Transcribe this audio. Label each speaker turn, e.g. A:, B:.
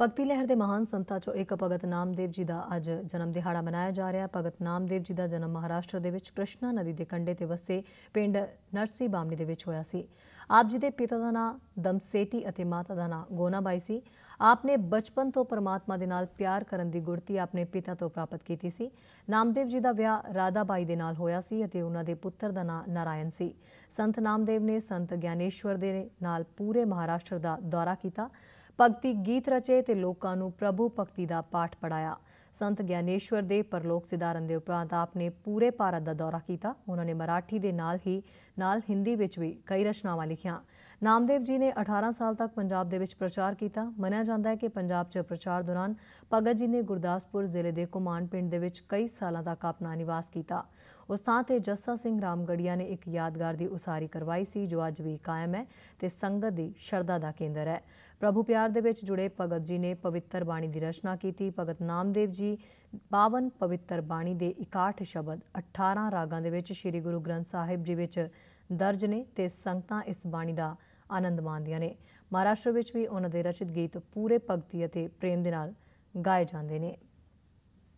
A: ਭਗਤੀ ਲਹਿਰ ਦੇ ਮਹਾਨ ਸੰਤਾਂ ਚੋਂ ਇੱਕ ਭਗਤ ਨਾਮਦੇਵ ਜੀ ਦਾ ਅੱਜ ਜਨਮ ਦਿਹਾੜਾ ਮਨਾਇਆ ਜਾ ਰਿਹਾ। ਭਗਤ ਨਾਮਦੇਵ ਜੀ ਦਾ ਜਨਮ ਮਹਾਰਾਸ਼ਟਰ ਦੇ ਵਿੱਚ ਕ੍ਰਿਸ਼ਨਾ ਨਦੀ ਦੇ ਕੰਢੇ ਤੇ ਵਸੇ ਪਿੰਡ ਨਰਸੀ ਬਾਮਣੀ ਦੇ ਵਿੱਚ ਹੋਇਆ ਸੀ। ਆਪ ਜੀ ਦੇ ਪਿਤਾ ਦਾ ਨਾਮ ਦਮਸੇਟੀ ਅਤੇ ਮਾਤਾ ਦਾ ਨਾਮ ਗੋਨਾਬਾਈ ਸੀ। ਆਪ ਨੇ ਬਚਪਨ ਤੋਂ ਪਰਮਾਤਮਾ ਦੇ ਨਾਲ ਪਿਆਰ ਕਰਨ ਦੀ ਗੁਰਤੀ ਆਪਣੇ ਪਿਤਾ ਤੋਂ ਪ੍ਰਾਪਤ ਕੀਤੀ ਸੀ। ਨਾਮਦੇਵ ਜੀ ਦਾ ਵਿਆਹ ਰਾਧਾਬਾਈ ਦੇ ਨਾਲ ਹੋਇਆ ਸੀ ਅਤੇ ਉਹਨਾਂ ਦੇ ਪੁੱਤਰ ਦਾ ਨਾਮ ਨਾਰਾਇਣ ਸੀ। ਸੰਤ ਨਾਮਦੇਵ ਨੇ ਸੰਤ ਗਿਆਨੇਸ਼ਵਰ ਦੇ ਨਾਲ ਪੂਰੇ ਮਹਾਰਾਸ਼ਟਰ ਦਾ ਦੌਰਾ ਕੀਤਾ। ਭਗਤੀ ਗੀਤ ਰਚੇ ਤੇ ਲੋਕਾਂ ਨੂੰ ਪ੍ਰਭੂ ਭਗਤੀ ਦਾ ਪਾਠ ਪੜਾਇਆ। ਸੰਤ ਗਿਆਨੇਸ਼ਵਰ ਦੇ ਪਰਲੋਕ ਸਿਧਾਰਨ ਦੇ ਉਪਰੰਤ ਆਪ ਨੇ ਪੂਰੇ ਭਾਰਤ ਦਾ ਦੌਰਾ ਕੀਤਾ। ਉਹਨਾਂ ਨੇ ਮਰਾਠੀ ਦੇ ਨਾਲ ਹੀ, ਨਾਲ ਹਿੰਦੀ ਵਿੱਚ ਵੀ ਕਈ ਰਚਨਾਵਾਂ ਲਿਖੀਆਂ। ਨਾਮਦੇਵ ਜੀ ਨੇ 18 ਸਾਲ ਤੱਕ ਪੰਜਾਬ ਦੇ ਵਿੱਚ ਪ੍ਰਚਾਰ ਕੀਤਾ। ਮੰਨਿਆ ਜਾਂਦਾ ਹੈ ਕਿ ਪੰਜਾਬ 'ਚ ਪ੍ਰਚਾਰ ਦੌਰਾਨ ਭਗਤ ਜੀ ਨੇ ਗੁਰਦਾਸਪੁਰ ਜ਼ਿਲ੍ਹੇ ਦੇ ਕੁਮਾਨ ਪਿੰਡ ਦੇ ਵਿੱਚ ਕਈ ਸਾਲਾਂ ਤੱਕ ਆਪਣਾ ਨਿਵਾਸ ਕੀਤਾ। ਉਸ ਥਾਂ ਤੇ ਜੱਸਾ ਸਿੰਘ ਰਾਮਗੜੀਆ ਨੇ ਇੱਕ ਯਾਦਗਾਰ ਦੀ ਉਸਾਰੀ ਕਰਵਾਈ ਸੀ, ਜੋ ਅੱਜ ਵੀ ਕਾਇਮ ਹੈ ਤੇ ਸੰਗਤ ਦੀ ਸ਼ਰਧਾ ਦਾ ਕੇਂਦਰ ਹੈ। ਪ੍ਰਭੂ ਪਿਆਰ ਦੇ ਵਿੱਚ ਜੁੜੇ ਭਗਤ ਜੀ ਨੇ ਪਵਿੱਤਰ ਬਾਣੀ ਦੀ ਰਚਨਾ ਕੀਤੀ। ਭਗਤ ਨਾਮਦੇਵ ਜੀ ਪਾਵਨ ਪਵਿੱਤਰ ਬਾਣੀ ਦੇ 61 ਸ਼ਬਦ 18 ਰਾਗਾਂ ਦੇ ਵਿੱਚ ਸ੍ਰੀ ਗੁਰੂ ਗ੍ਰੰਥ ਸਾਹਿਬ ਜੀ ਵਿੱਚ ਦਰਜ ਨੇ ਤੇ ਸੰਗਤਾਂ ਇਸ ਬਾਣੀ ਦਾ ਆਨੰਦ ਮਾਣਦੀਆਂ ਨੇ। ਮਹਾਰਾਸ਼ਟਰ ਵਿੱਚ ਵੀ ਉਹਨਾਂ ਦੇ ਰਚਿਤ ਗੀਤ ਪੂਰੇ ਭਗਤੀ ਅਤੇ ਪ੍ਰੇਮ ਦੇ ਨਾਲ ਗਾਏ ਜਾਂਦੇ ਨੇ।